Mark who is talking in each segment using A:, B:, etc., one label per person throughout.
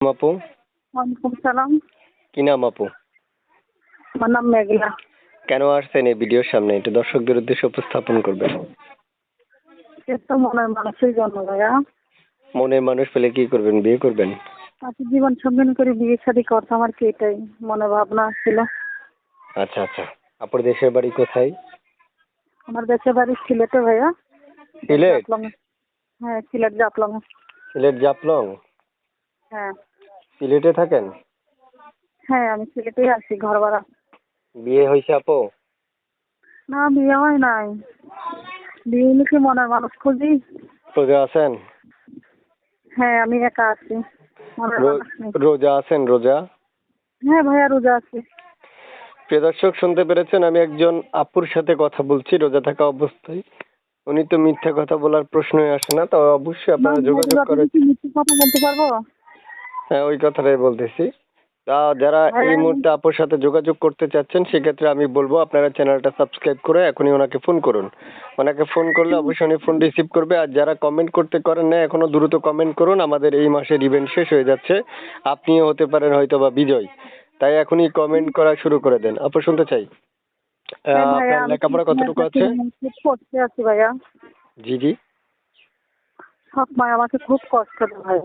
A: আপু?
B: ওয়ালাইকুম সালাম।
A: কি নাম আপু?
B: আমার নাম মেঘলা।
A: কেন আসছেন এই ভিডিওর সামনে? একটু দর্শকদের উদ্দেশ্যে উপস্থাপন করবেন।
B: তো মনের মানুষের জন্ম ভাইয়া
A: মনের মানুষ পেলে কি করবেন? বিয়ে করবেন?
B: তাকে জীবন সঙ্গিনী করে বিয়ে শাদী করতে আমার কি এটাই মনে ভাবনা ছিল।
A: আচ্ছা আচ্ছা। আপুর দেশের বাড়ি কোথায়?
B: আমার দেশের বাড়ি সিলেটে ভাইয়া।
A: সিলেট?
B: হ্যাঁ সিলেট জাফলং
A: সিলেট জাপলং?
B: হ্যাঁ।
A: সিলেটে থাকেন?
B: হ্যাঁ আমি সিলেটেই আছি ঘর ভাড়া
A: বিয়ে হয়েছে আপু?
B: না বিয়ে হয় নাই। বিয়ে নাকি মনের মানুষ খুঁজি?
A: রোজা আছেন?
B: হ্যাঁ আমি একা আছি। মনের
A: রো-
B: মানুষ নেই।
A: রোজা আছেন রোজা?
B: হ্যাঁ ভাইয়া রোজা আছি।
A: প্রিয় দর্শক শুনতে পেরেছেন আমি একজন আপুর সাথে কথা বলছি রোজা থাকা অবস্থায়। উনি তো মিথ্যা কথা বলার প্রশ্নই আসে না তবে অবশ্যই আপনারা যোগাযোগ করে
B: মিথ্যে কথা বলতে পারব?
A: হ্যাঁ ওই কথাটাই বলতেছি। তা যারা এই। মুহূর্তে আপুর সাথে যোগাযোগ করতে চাচ্ছেন সেক্ষেত্রে আমি বলব আপনারা চ্যানেলটা সাবস্ক্রাইব করে এখনই ওনাকে ফোন করুন। ওনাকে ফোন করলে অবশ্যই উনি ফোন রিসিভ করবে। আর যারা কমেন্ট করতে করেন না এখনও দ্রুত কমেন্ট করুন। আমাদের এই মাসের ইভেন্ট শেষ হয়ে যাচ্ছে। আপনিও হতে পারেন হয়তো বা বিজয়। তাই এখনই কমেন্ট করা শুরু করে দেন। আপু শুনতে চাই।
B: হ্যাঁ
A: আপনার লেখাপড়া কতটুকু আছে? জি জি।
B: সব মায় আমাকে খুব কষ্ট দেয় ভাই।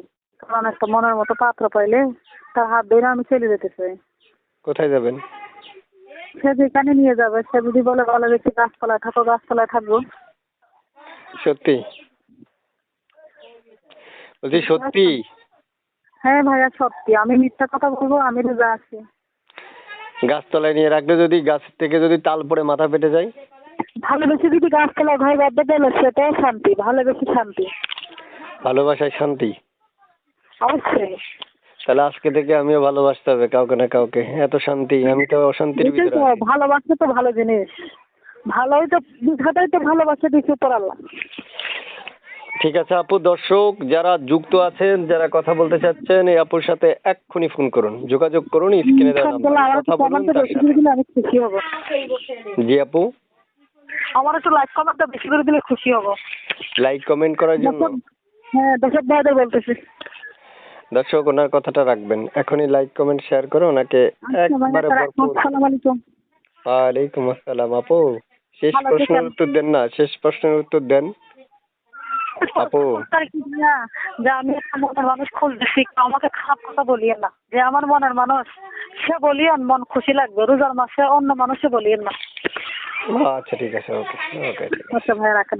B: কারণ একটা মনের মতো পাত্র পাইলে তার হাত ধরে আমি চলে যেতে চাই।
A: কোথায় যাবেন?
B: সে যেখানে নিয়ে যাবে সে যদি বলে ভালো বেশি গাছপালায় থাকো গাছপালায় থাকব।
A: সত্যি? বলছি সত্যি?
B: হ্যাঁ ভাইয়া সত্যি। আমি মিথ্যা কথা বলব আমি রোজা আছি।
A: গাছতলায় নিয়ে রাখলে যদি গাছ থেকে যদি তাল পড়ে মাথা ফেটে যায়?
B: ভালোবেসে যদি গাছপালায় ঘর বাঁধতে গেলে সেটাই শান্তি ভালোবেসে শান্তি।
A: ভালোবাসায় শান্তি?
B: অবশ্যই।
A: তাহলে আজকে থেকে আমিও ভালোবাসতে হবে কাউকে না কাউকে। এত শান্তি আমি তো অশান্তির ভিতরে।
B: ভালোবাসা তো ভালো জিনিস। ভালোই তো বিধাটাই তো ভালোবাসা দিচ্ছে উপর আল্লাহ।
A: ঠিক আছে আপু দর্শক যারা যুক্ত আছেন যারা কথা বলতে চাচ্ছেন এই আপুর সাথে এক্ষুনি ফোন করুন। যোগাযোগ করুন স্ক্রিনে দেওয়া নাম্বারে। কথা বলুন তার সাথে। জি আপু।
B: আমার একটু লাইক কমেন্টটা বেশি করে দিলে খুশি হব।
A: লাইক কমেন্ট করার জন্য।
B: হ্যাঁ দর্শক ভাইদের বলতেছি।
A: দর্শক ওনার কথাটা রাখবেন। এখনই লাইক কমেন্ট শেয়ার করে ওনাকে
B: আচ্ছা
A: একবারে
B: আসসালামু আলাইকুম।
A: ওয়ালাইকুম আসসালাম আপু। শেষ প্রশ্নের উত্তর দেন না শেষ প্রশ্নের উত্তর দেন। আপু।
B: যে আমি মনের মানুষ খুঁজতেছি আমাকে খারাপ কথা বলিয়েন না। যে আমার মনের মানুষ সে বলিয়েন মন খুশি লাগবে রোজার মাসে অন্য মানুষে বলিয়েন না।
A: আচ্ছা ঠিক আছে ওকে ওকে
B: আচ্ছা ভাইয়া রাখেন।